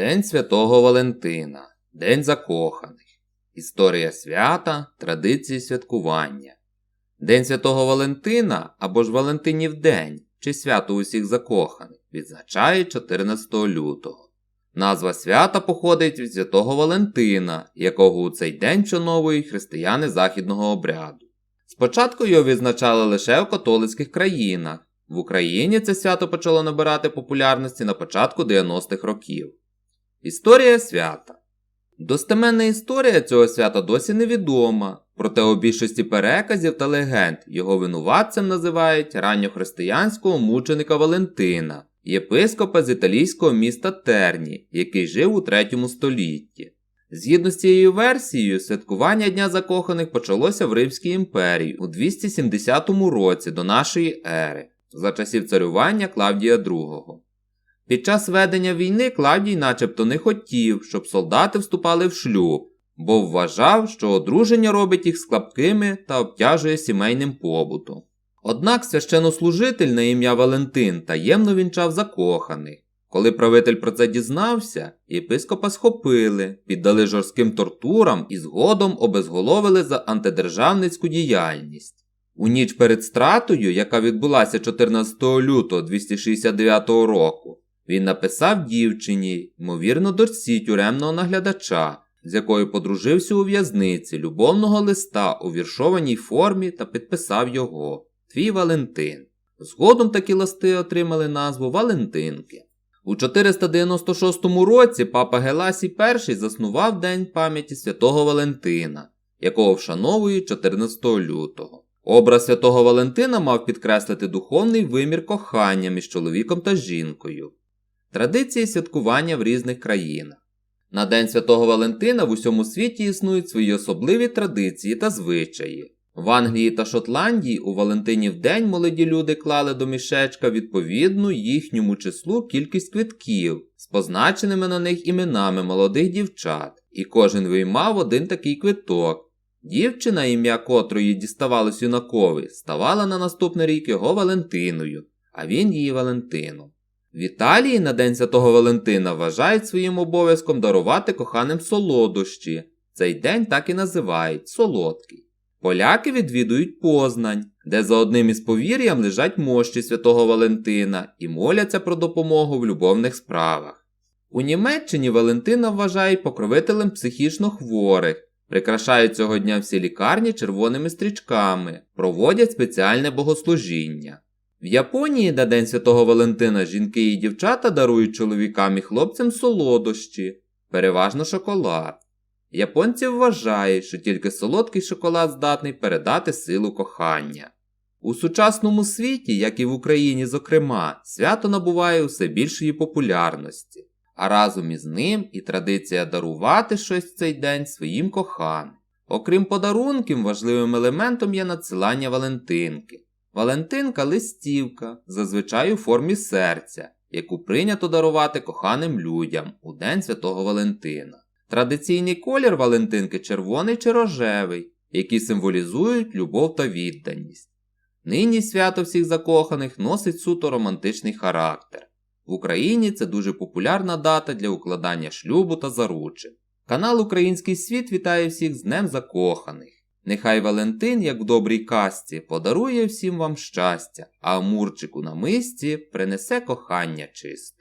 День Святого Валентина, День закоханих. Історія свята, традиції святкування. День Святого Валентина або ж Валентинів День чи свято усіх закоханих відзначають 14 лютого. Назва свята походить від святого Валентина, якого у цей день вшановують християни західного обряду. Спочатку його відзначали лише в католицьких країнах. В Україні це свято почало набирати популярності на початку 90-х років. Історія свята. Достеменна історія цього свята досі невідома, проте у більшості переказів та легенд його винуватцем називають ранньохристиянського мученика Валентина, єпископа з італійського міста Терні, який жив у 3 столітті. Згідно з цією версією, святкування Дня Закоханих почалося в Римській імперії у 270 році до нашої ери, за часів царювання Клавдія II. Під час ведення війни Клавдій начебто не хотів, щоб солдати вступали в шлюб, бо вважав, що одруження робить їх слабкими та обтяжує сімейним побутом. Однак священнослужитель на ім'я Валентин таємно вінчав закоханих. Коли правитель про це дізнався, єпископа схопили, піддали жорстким тортурам і згодом обезголовили за антидержавницьку діяльність. У ніч перед стратою, яка відбулася 14 лютого 269 року, він написав дівчині, ймовірно, дочці тюремного наглядача, з якою подружився у в'язниці любовного листа у віршованій формі та підписав його Твій Валентин. Згодом такі листи отримали назву Валентинки. У 496 році папа Геласій І заснував День пам'яті святого Валентина, якого вшановують 14 лютого. Образ святого Валентина мав підкреслити духовний вимір кохання між чоловіком та жінкою. Традиції святкування в різних країнах. На День Святого Валентина в усьому світі існують свої особливі традиції та звичаї. В Англії та Шотландії у Валентинів день молоді люди клали до мішечка відповідну їхньому числу кількість квитків з позначеними на них іменами молодих дівчат, і кожен виймав один такий квиток. Дівчина, ім'я котрої діставалось юнакові, ставала на наступний рік його Валентиною, а він її Валентином. В Італії на День Святого Валентина вважають своїм обов'язком дарувати коханим солодощі. Цей день так і називають солодкий. Поляки відвідують Познань, де за одним із повір'ям лежать мощі святого Валентина і моляться про допомогу в любовних справах. У Німеччині Валентина вважають покровителем психічно хворих, прикрашають цього дня всі лікарні червоними стрічками, проводять спеціальне богослужіння. В Японії на День Святого Валентина жінки і дівчата дарують чоловікам і хлопцям солодощі, переважно шоколад. Японці вважають, що тільки солодкий шоколад здатний передати силу кохання. У сучасному світі, як і в Україні, зокрема, свято набуває усе більшої популярності, а разом із ним і традиція дарувати щось в цей день своїм коханим. Окрім подарунків, важливим елементом є надсилання Валентинки. Валентинка листівка, зазвичай у формі серця, яку прийнято дарувати коханим людям у День Святого Валентина. Традиційний колір Валентинки червоний чи рожевий, які символізують любов та відданість. Нині свято всіх закоханих носить суто романтичний характер. В Україні це дуже популярна дата для укладання шлюбу та заручин. Канал Український світ вітає всіх з Днем Закоханих. Нехай Валентин, як в добрій казці, подарує всім вам щастя, а Мурчику на мисці принесе кохання чисте.